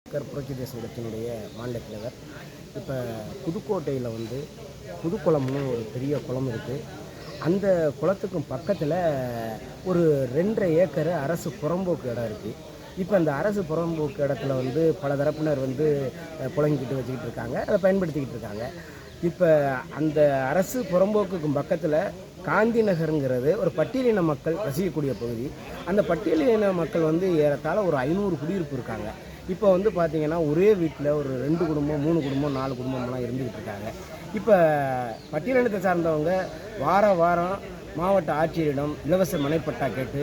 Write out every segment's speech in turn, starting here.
அம்பேத்கர் புரட்சி தேச கட்சியினுடைய மாநில தலைவர். இப்போ புதுக்கோட்டையில் வந்து புதுக்குளம்னு ஒரு பெரிய குளம் இருக்குது அந்த குளத்துக்கும் பக்கத்தில் ஒரு ரெண்டரை ஏக்கர் அரசு புறம்போக்கு இடம் இருக்குது இப்போ அந்த அரசு புறம்போக்கு இடத்துல வந்து பல தரப்பினர் வந்து அஹ், புழங்கிக்கிட்டு வச்சுக்கிட்டு இருக்காங்க. அதை பயன்படுத்திக்கிட்டு இருக்காங்க. இப்போ அந்த அரசு புறம்போக்குக்கும் பக்கத்தில் காந்தி நகருங்கிறது ஒரு பட்டியலின மக்கள் வசிக்கக்கூடிய பகுதி. அந்த பட்டியலின மக்கள் வந்து ஏறத்தாழ ஒரு ஐநூறு குடியிருப்பு இருக்காங்க. இப்போ வந்து பார்த்திங்கன்னா ஒரே வீட்டில் ஒரு ரெண்டு குடும்பம் மூணு குடும்பம் நாலு குடும்பம்லாம் இருந்துக்கிட்டு இருக்காங்க. இப்போ பட்டியலினத்தை சார்ந்தவங்க வார வாரம் மாவட்ட ஆட்சியரிடம் இலவச மனைப்பட்டா கேட்டு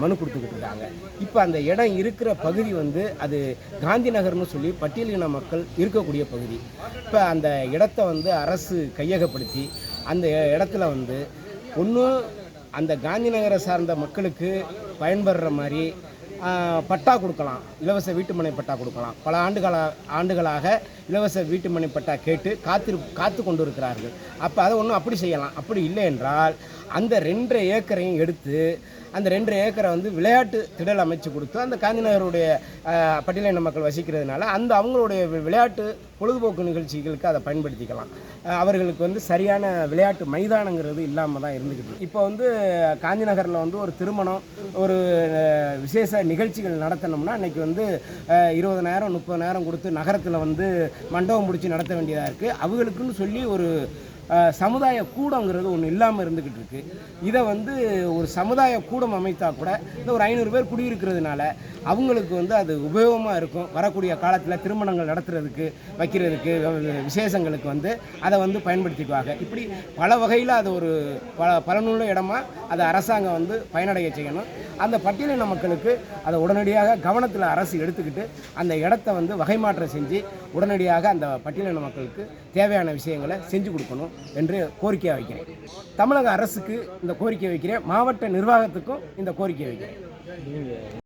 மனு கொடுத்துக்கிட்டு இருக்காங்க. இப்போ அந்த இடம் இருக்கிற பகுதி வந்து அது காந்தி நகர்னு சொல்லி பட்டியலின மக்கள் இருக்கக்கூடிய பகுதி. இப்போ அந்த இடத்த வந்து அரசு கையகப்படுத்தி அந்த இடத்துல வந்து ஒன்று அந்த காந்தி நகரை சார்ந்த மக்களுக்கு பயன்படுற மாதிரி பட்டா கொடுக்கலாம். இலவச வீட்டுமனை பட்டா கொடுக்கலாம். பல ஆண்டுகளாக ஆண்டுகளாக இலவச வீட்டுமனை பட்டா கேட்டு காத்திரு காத்து கொண்டு இருக்கிறார்கள் அப்போ அதை ஒன்றும் அப்படி செய்யலாம். அப்படி இல்லை என்றால் அந்த ரெண்டரை ஏக்கரையும் எடுத்து அந்த ரெண்டு ஏக்கரை வந்து விளையாட்டு திடல் அமைச்சு கொடுத்து அந்த காந்திநகருடைய பட்டியலின மக்கள் வசிக்கிறதுனால அந்த அவங்களுடைய விளையாட்டு பொழுதுபோக்கு நிகழ்ச்சிகளுக்கு அதை பயன்படுத்திக்கலாம். அவர்களுக்கு வந்து சரியான விளையாட்டு மைதானங்கிறது இல்லாமல் தான் இருந்துக்கிட்டு இப்போ வந்து காந்தி நகரில் வந்து ஒரு திருமணம் ஒரு விசேஷ நிகழ்ச்சிகள் நடத்தணும்னா அன்னைக்கு வந்து அஹ், இருபதனாயிரம் முப்பதனாயிரம் கொடுத்து நகரத்தில் வந்து மண்டபம் முடிச்சு நடத்த வேண்டியதாக இருக்குது அவங்களுக்குன்னு சொல்லி ஒரு சமுதாய கூடங்கிறது ஒன்று இல்லாமல் இருந்துக்கிட்டு இருக்கு. இதை வந்து ஒரு சமுதாய கூடம் அமைத்தா கூட இந்த ஒரு ஐநூறு பேர் குடியிருக்கிறதுனால அவங்களுக்கு வந்து அது உபயோகமாக இருக்கும். வரக்கூடிய காலத்தில் திருமணங்கள் நடத்துறதுக்கு வைக்கிறதுக்கு விசேஷங்களுக்கு வந்து அதை வந்து பயன்படுத்திக்குவாங்க. இப்படி பல வகையில் அது ஒரு பல பலனுள்ள இடமா அதை அரசாங்கம் வந்து பயனடைய செய்யணும். அந்த பட்டியலின மக்களுக்கு அதை உடனடியாக கவனத்தில் அரசு எடுத்துக்கிட்டு அந்த இடத்த வந்து வகை மாற்றம் செஞ்சு உடனடியாக அந்த பட்டியலின மக்களுக்கு தேவையான விஷயங்களை செஞ்சு கொடுக்கணும் என்று கோரிக்கை வைக்கிறேன். தமிழக அரசுக்கு இந்த கோரிக்கை வைக்கிறேன். மாவட்ட நிர்வாகத்துக்கும் இந்த கோரிக்கை வைக்கிறேன்.